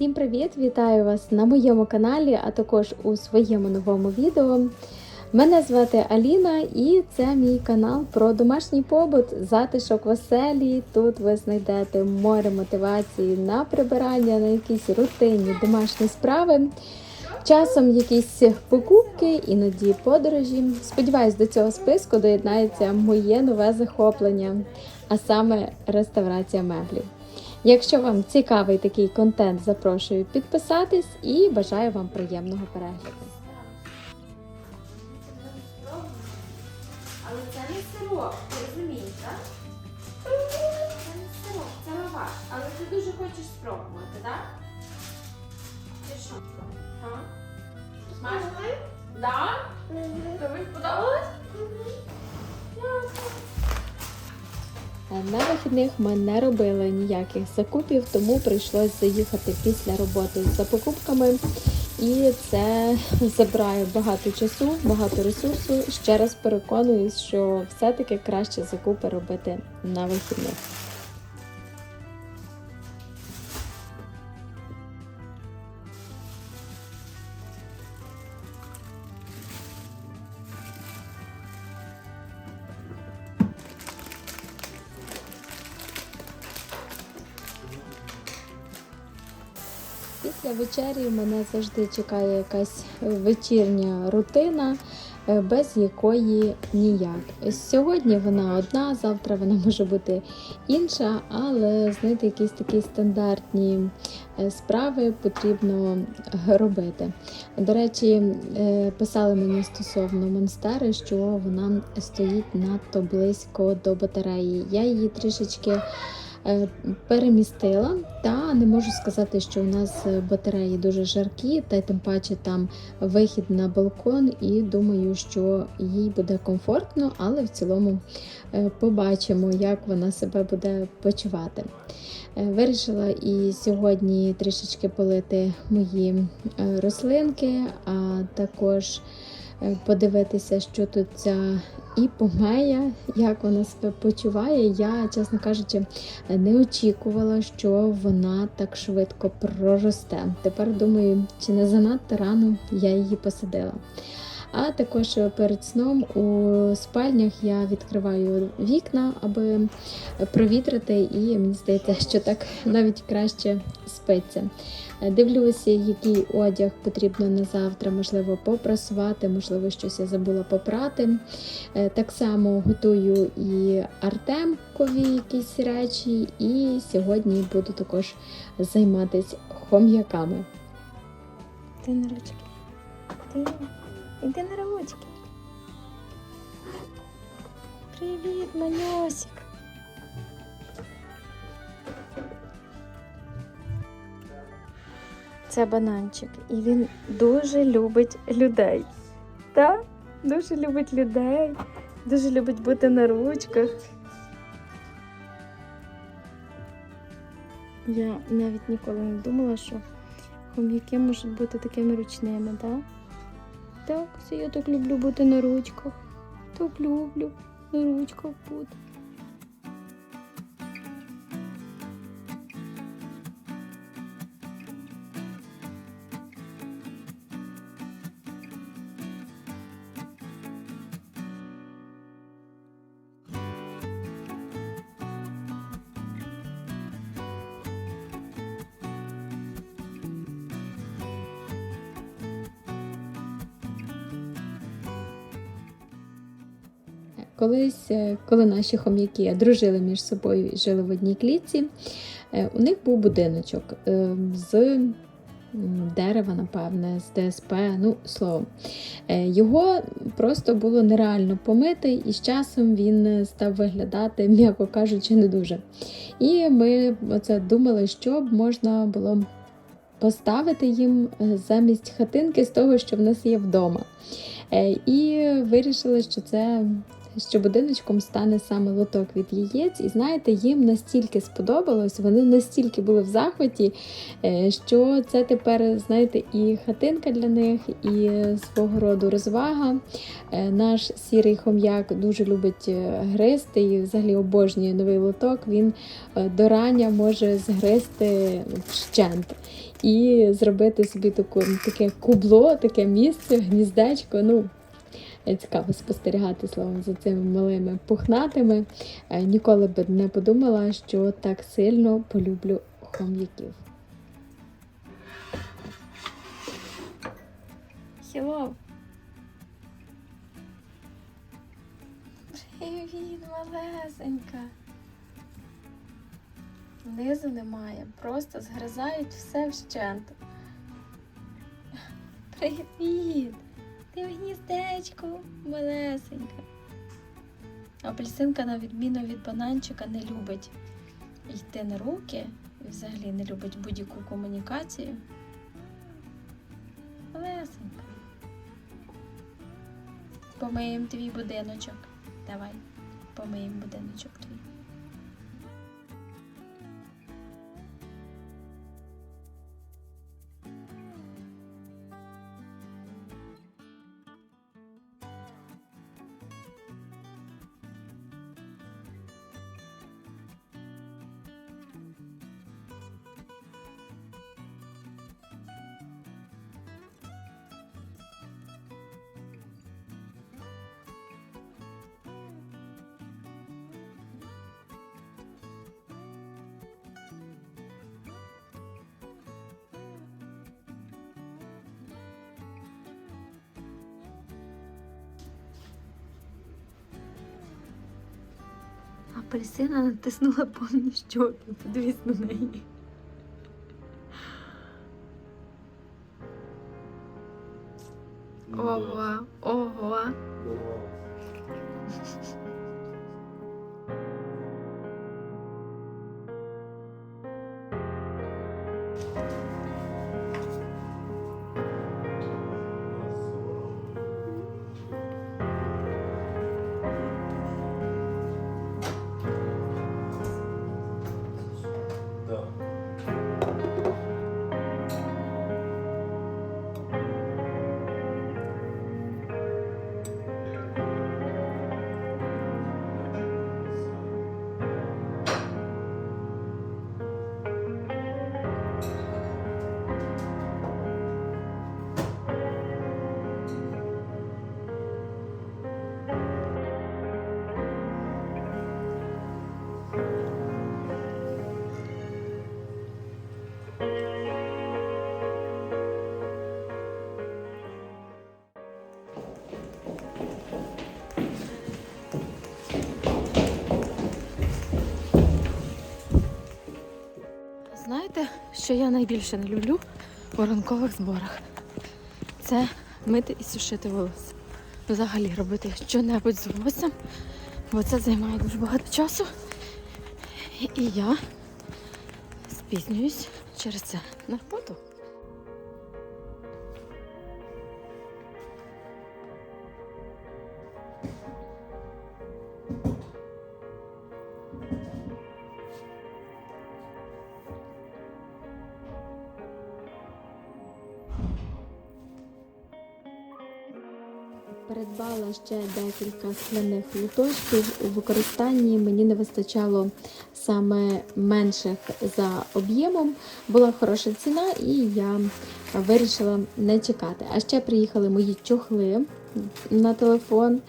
Всім привіт! Вітаю вас на моєму каналі, а також у своєму новому відео. Мене звати Аліна і це мій канал про домашній побут, затишок в оселі. Тут ви знайдете море мотивації на прибирання, на якісь рутинні домашні справи. Часом якісь покупки, іноді подорожі. Сподіваюсь, до цього списку доєднається моє нове захоплення, а саме реставрація меблів. Якщо вам цікавий такий контент, запрошую підписатись і бажаю вам приємного перегляду. Але це не сироп, ти розумієш, так? Це не сироп, це лаваш. Але ти дуже хочеш спробувати, так? Чи що? Смачно? Да? Тобі сподобалось? На вихідних ми не робили ніяких закупів, тому прийшлось заїхати після роботи за покупками. І це забирає багато часу, багато ресурсу. Ще раз переконуюсь, що все-таки краще закупи робити на вихідних. Після вечері мене завжди чекає якась вечірня рутина, е, без якої ніяк. Сьогодні вона одна, завтра вона може бути інша, але знаєте, якісь такі стандартні е, справи потрібно робити. До речі, е, писали мені стосовно монстери, що вона стоїть надто близько до батареї. Я її трішечки перемістила, та не можу сказати, що у нас батареї дуже жаркі, та тим паче там вихід на балкон, і думаю, що їй буде комфортно, але в цілому е, побачимо, як вона себе буде почувати. Е, Вирішила і сьогодні трішечки полити мої е, рослинки, а також е, подивитися, що тут ця іпомея, як вона себе почуває. Я, чесно кажучи, не очікувала, що вона так швидко проросте. Тепер думаю, чи не занадто рано я її посадила. А також перед сном у спальнях я відкриваю вікна, аби провітрити, і мені здається, що так навіть краще спиться. Дивлюся, який одяг потрібно на завтра, можливо, попрасувати, можливо, щось я забула попрати. Е, Так само готую і Артемкові якісь речі, і сьогодні буду також займатися хом'яками. Ти на ручки. Ти іди на ручки. Привіт, маньосик. Це бананчик, і він дуже любить людей. Так? Дуже любить людей, дуже любить бути на ручках. Я навіть ніколи не думала, що хом'яки можуть бути такими ручними, так? Так, це я так люблю бути на ручках. Так люблю на ручках бути. Колись, е, коли наші хом'яки дружили між собою і жили в одній клітці, е, у них був будиночок е, з дерева, напевне, з ДСП, ну, словом. Його просто було нереально помити, і з часом він став виглядати, м'яко кажучи, не дуже. І ми оце думали, що б можна було поставити їм замість хатинки з того, що в нас є вдома. І вирішили, що це що будиночком стане саме лоток від яєць. І знаєте, їм настільки сподобалось, вони настільки були в захваті, е, що це тепер, знаєте, і хатинка для них, і свого роду розвага. Е, Наш сірий хом'як дуже любить е, гризти і взагалі обожнює новий лоток. Він до рання може згризти вщент і зробити собі таку, таке кубло, таке місце, гніздечко. Ну, цікаво спостерігати словом за цими малими пухнатими. Е, Ніколи б не подумала, що так сильно полюблю хом'яків. Hello. Привіт, малесенька. Низу немає, просто згризають все вщент. Привіт! Ти в гніздечку, малесенька. Апельсинка, на відміну від бананчика, не любить йти на руки і взагалі не любить будь-яку комунікацію. Малесенька. Помиємо твій будиночок. Давай, помиємо будиночок твій. Апельсина натиснула повні щоки. Подивись на неї. Що я найбільше не люблю у ранкових зборах? Це мити і сушити волосся. Взагалі робити що-небудь з волоссям, бо це займає дуже багато часу. І я спізнююсь через це на роботу. Ще декілька скляних луточків. У використанні мені не вистачало саме менших за об'ємом. Була хороша ціна, і я вирішила не чекати. А ще приїхали мої чохли на телефон.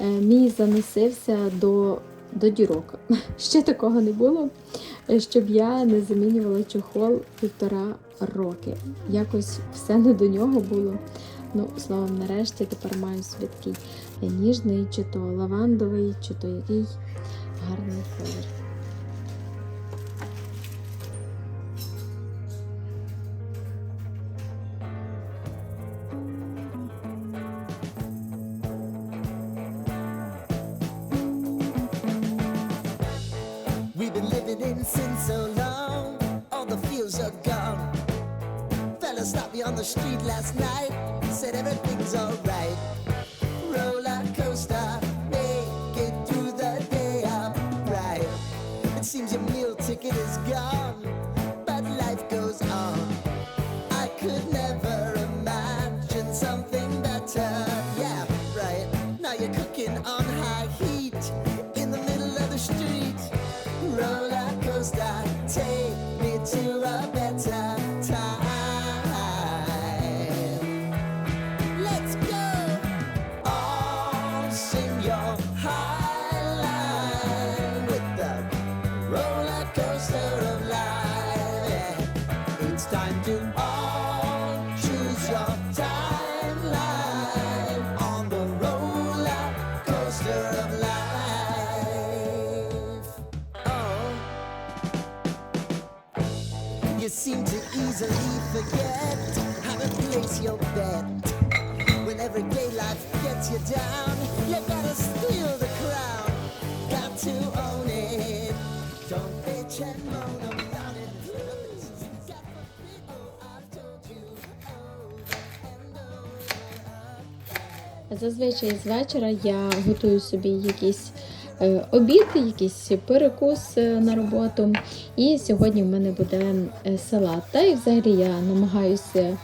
Е, Мій заносився до, до дірок. Ще такого не було, щоб я не замінювала чохол півтора роки. Якось все не до нього було. Ну, словом, нарешті тепер маю собі такий ніжний, чи то лавандовий, чи то який гарний колір. Fella stopped me on the street last night, said everything's alright. Make it through the day It seems your meal ticket is gone. Зазвичай з вечора я готую собі якийсь е, обід, якийсь перекус на роботу. І сьогодні в мене буде е, салат. Та і взагалі я намагаюся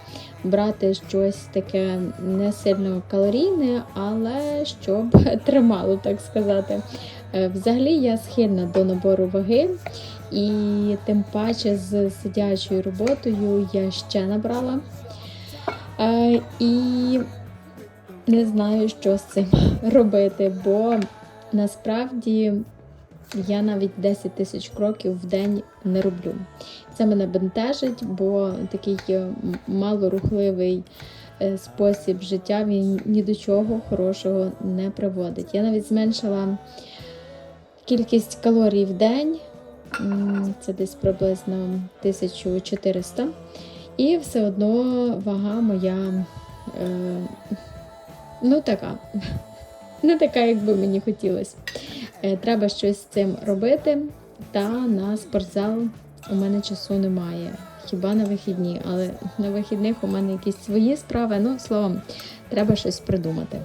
брати щось таке не сильно калорійне, але щоб тримало, так сказати. Е, Взагалі я схильна до набору ваги, і тим паче з сидячою роботою я ще набрала. Е, І не знаю, що з цим робити, бо насправді я навіть 10 тисяч кроків в день не роблю. Це мене бентежить, бо такий е, малорухливий е, спосіб життя він ні до чого хорошого не приводить. Я навіть зменшила кількість калорій в день, це десь приблизно 1400, і все одно вага моя. Е, Ну, така. Не така, як би мені хотілося. Е, Треба щось з цим робити. Та на спортзал у мене часу немає. Хіба на вихідні, але на вихідних у мене якісь свої справи. Ну, словом, треба щось придумати.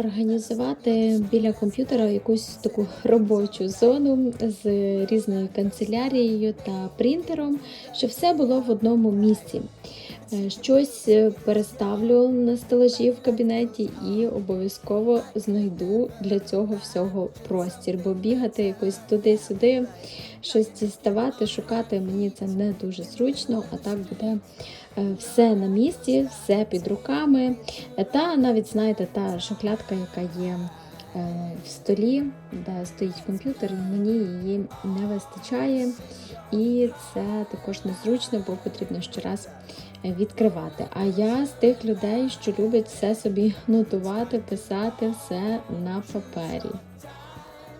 Організувати біля комп'ютера якусь таку робочу зону з різною канцелярією та принтером, щоб все було в одному місці. Е, Щось е, переставлю на стелажі в кабінеті і обов'язково знайду для цього всього простір, бо бігати якось туди-сюди, щось діставати, шукати мені це не дуже зручно, а так буде е, все на місці, все під руками. Та навіть знаєте, та шухлядка, яка є в столі, де стоїть комп'ютер, мені її не вистачає. І це також незручно, бо потрібно щораз раз відкривати. А я з тих людей, що люблять все собі нотувати, писати все на папері.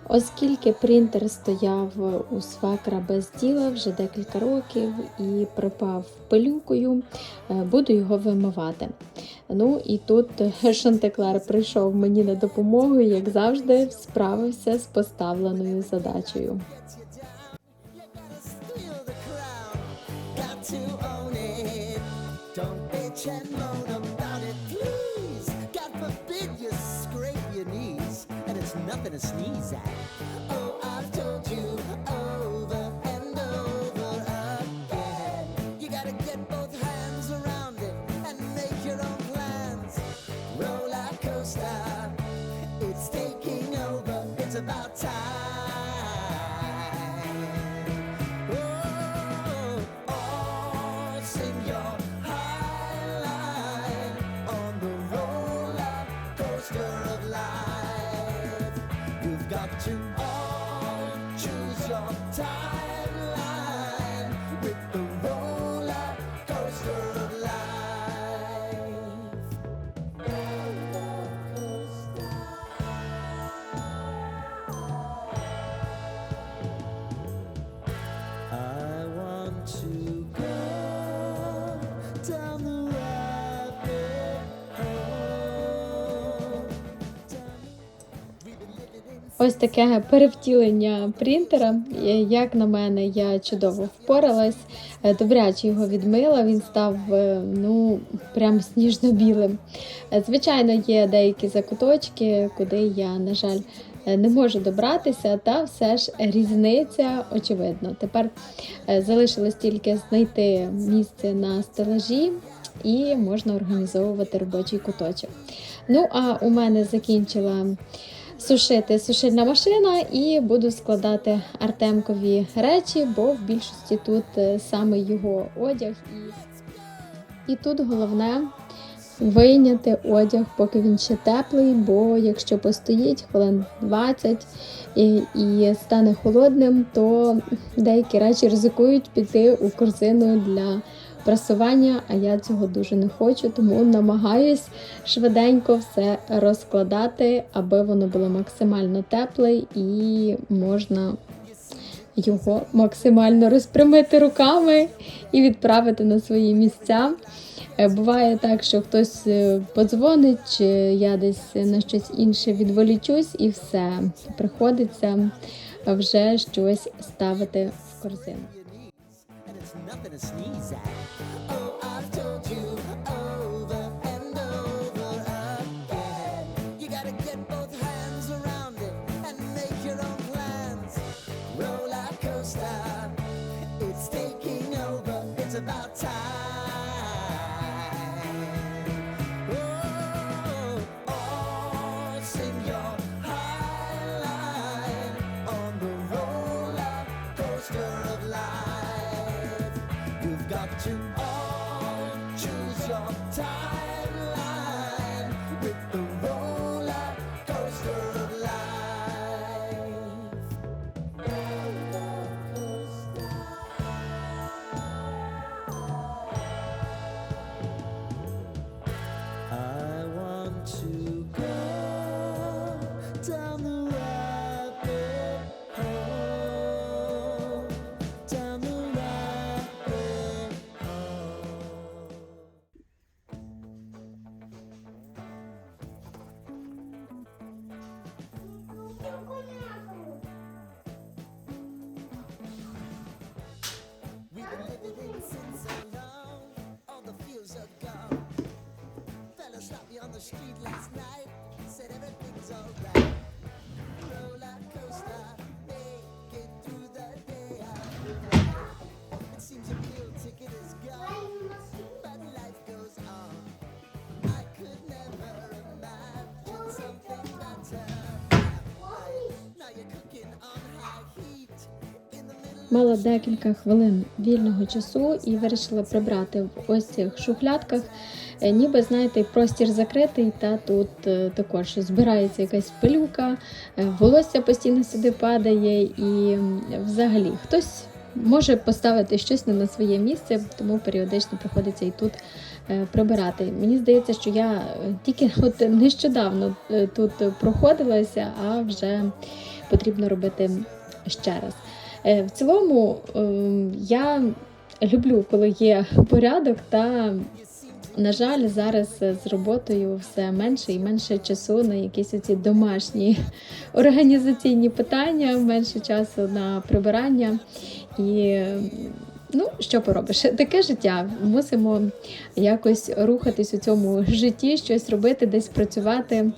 Оскільки принтер стояв у свакра без діла вже декілька років і припав пилюкою, е, буду його вимивати. Ну і тут Шантеклер прийшов мені на допомогу, як завжди, справився з поставленою задачею. Don't bitch and moan nothing to sneeze at. Oh, ось таке перевтілення принтера. Е, Як на мене, я чудово впоралась, Е, добряче його відмила, він став е, ну, прям сніжно-білим. Звичайно, є деякі закуточки, куди я, на жаль, не можу добратися, та все ж різниця очевидно. Тепер залишилось тільки знайти місце на стелажі і можна організовувати робочий куточок. Ну, а у мене закінчила сушити сушильна машина і буду складати Артемкові речі, бо в більшості тут е, саме його одяг. І, і тут головне вийняти одяг, поки він ще теплий, бо якщо постоїть хвилин 20 і, і стане холодним, то деякі речі ризикують піти у корзину для прасування, а я цього дуже не хочу, тому намагаюсь швиденько все розкладати, аби воно було максимально тепле і можна його максимально розпрямити руками і відправити на свої місця. Е, Буває так, що хтось е, подзвонить, чи я десь на щось інше відволічусь, і все приходиться вже щось ставити в корзину. Nothing to sneeze at. Oh, I've told you Мала декілька хвилин вільного часу і вирішила прибрати в ось цих шухлядках. Е, Ніби, знаєте, простір закритий, та тут е, також збирається якась пилюка, е, волосся постійно сюди падає, і взагалі хтось може поставити щось не на своє місце, тому періодично приходиться і тут прибирати. Мені здається, що я тільки от нещодавно тут проходилася, а вже потрібно робити ще раз. В цілому ем, я люблю, коли є порядок, та, на жаль, зараз е, з роботою все менше і менше часу на якісь оці домашні організаційні питання, менше часу на прибирання. І ну, що поробиш? Таке життя. Мусимо якось рухатись у цьому житті, щось робити, десь працювати.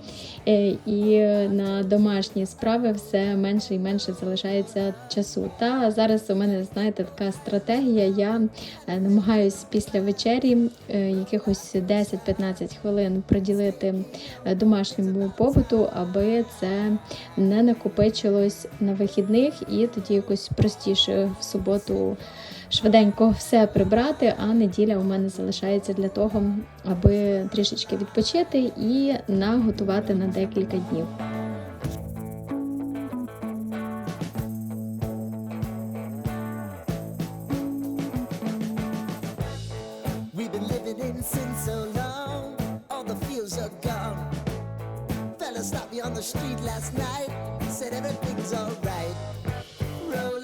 Е, І на домашні справи все менше і менше залишається часу. Та зараз у мене, знаєте, така стратегія. Я е, намагаюсь після вечері е, якихось 10-15 хвилин приділити домашньому побуту, аби це не накопичилось на вихідних, і тоді якось простіше в суботу швиденько все прибрати, а неділя у мене залишається для того, аби трішечки відпочити і наготувати на декілька днів. Fella stopped me on the street last night, said everything's alright. Roller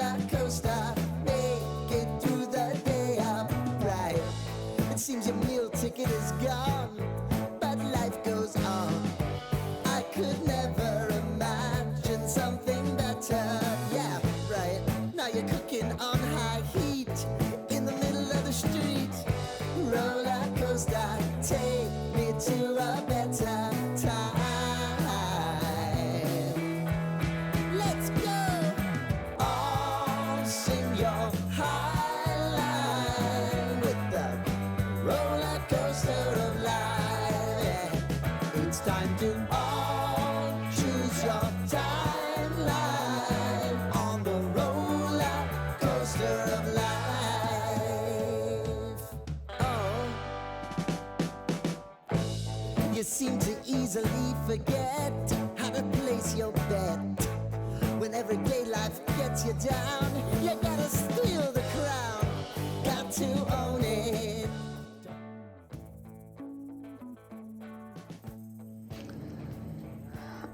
episode of life. It's time to all choose your timeline on the roller coaster of life. Oh, you seem to easily forget how to place your bet. When everyday life gets you down, you gotta steal the crown. Got to own.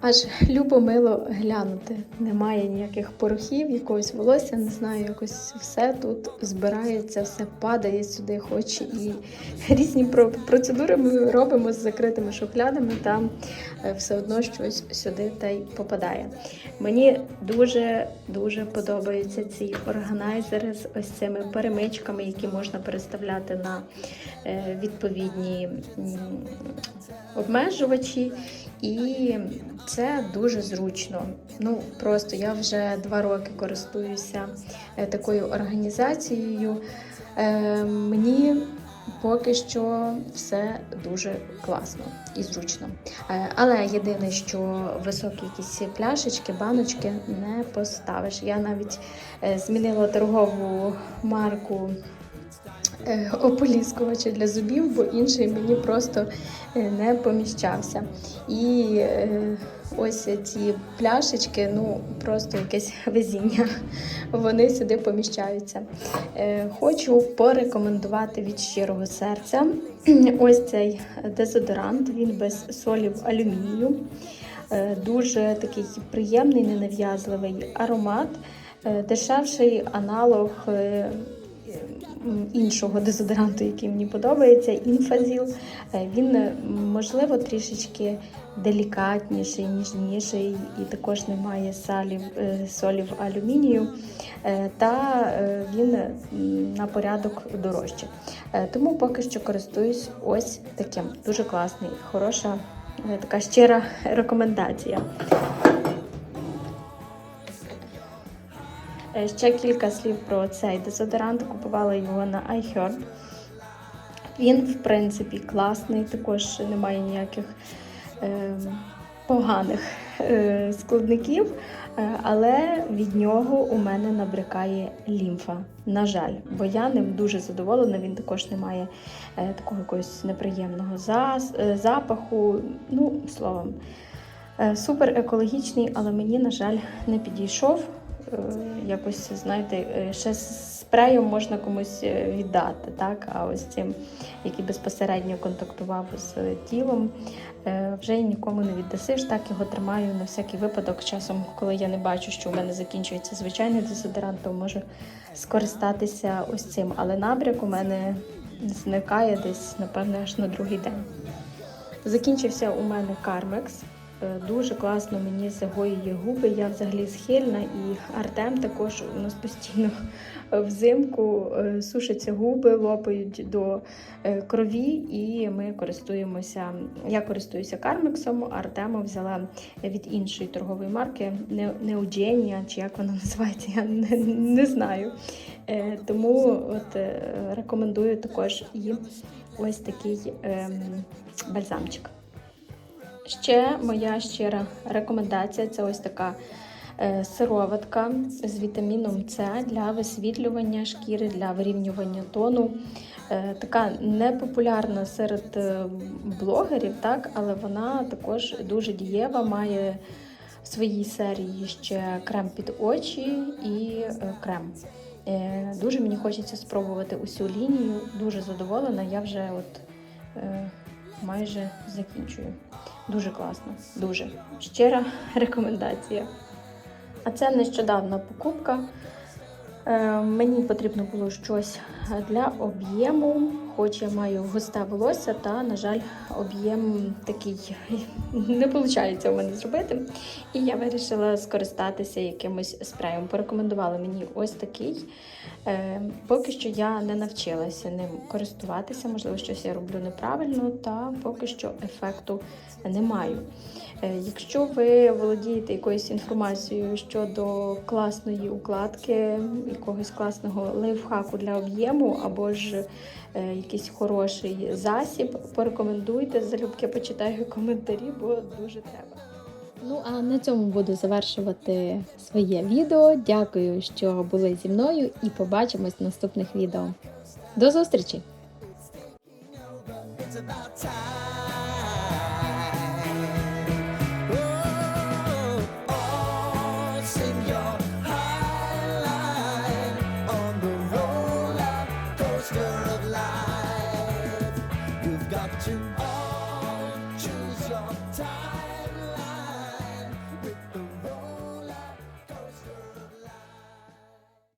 Аж любо мило глянути. Немає ніяких порохів, якогось волосся, не знаю, якось все тут збирається, все падає сюди, хоч і різні процедури ми робимо з закритими шухлядами, там е, все одно щось сюди та й попадає. Мені дуже дуже подобаються ці органайзери з ось цими перемичками, які можна переставляти на е, відповідні обмежувачі. І це дуже зручно. Ну просто я вже два роки користуюся е, такою організацією. Е, мені поки що все дуже класно і зручно. Е, але єдине, що високі якісь пляшечки, баночки не поставиш. Я навіть змінила торгову марку ополіскувача для зубів, бо інший мені просто е, не поміщався. І е, ось ці пляшечки, ну просто якесь везіння. Вони сюди поміщаються. Е, Хочу порекомендувати від щирого серця ось цей дезодорант. Він без солів алюмінію. Е, Дуже такий приємний, ненав'язливий аромат, Е, дешевший аналог е, іншого дезодоранту, який мені подобається, інфазіл. Е, Він, е, можливо, трішечки делікатніший, ніжніший і також не має салів, е, солів алюмінію, та він на порядок дорожче. Е, Тому поки що користуюсь ось таким. Дуже класний, хороша, така щира рекомендація. Ще кілька слів про цей дезодорант. Купувала його на iHerb. Він, в принципі, класний, також немає ніяких е, поганих е, складників, е, але від нього у мене набрякає лімфа. На жаль, бо я ним дуже задоволена. Він також не має е, такого якогось неприємного зас, е, запаху. Ну, словом, е, супер екологічний, але мені, на жаль, не підійшов. Е, Якось, знаєте, е, ще з спреєм можна комусь е, віддати, так? А ось цим, який безпосередньо контактував з тілом, вже нікому не віддасиш. Так його тримаю на всякий випадок. Часом, коли я не бачу, що у мене закінчується звичайний дезодорант, то можу скористатися ось цим. Але набряк у мене зникає десь, напевно, аж на другий день. Закінчився у мене кармекс. Е, Дуже класно мені загоює губи. Я взагалі схильна, і Артем також у нас постійно взимку е, сушаться губи, лопають до е, крові, і ми користуємося. Я користуюся кармексом, Артема взяла від іншої торгової марки Не- чи як вона називається, я не, не знаю. Е, Тому от е, рекомендую також і ось такий ем, бальзамчик. Ще моя щира рекомендація це ось така е, сироватка з вітаміном С для висвітлювання шкіри, для вирівнювання тону. Е, Така непопулярна серед е, блогерів, так, але вона також дуже дієва, має в своїй серії ще крем під очі і крем. Дуже мені хочеться спробувати усю лінію. Дуже задоволена. Я вже от майже закінчую. Дуже класно, дуже щира рекомендація. А це нещодавна покупка. Е, Мені потрібно було щось для об'єму, хоч я маю густе волосся, та, на жаль, об'єм такий не виходить у мене зробити. І я вирішила скористатися якимось спреєм. Порекомендували мені ось такий. Е, Поки що я не навчилася ним користуватися, можливо, щось я роблю неправильно, та поки що ефекту не маю. Е, Якщо ви володієте якоюсь інформацією щодо класної укладки, якогось класного лайфхаку для об'єму, або ж е, якийсь хороший засіб, порекомендуйте, залюбки почитаю коментарі, бо дуже треба. Ну а на цьому буду завершувати своє відео. Дякую, що були зі мною, і побачимось в наступних відео. До зустрічі!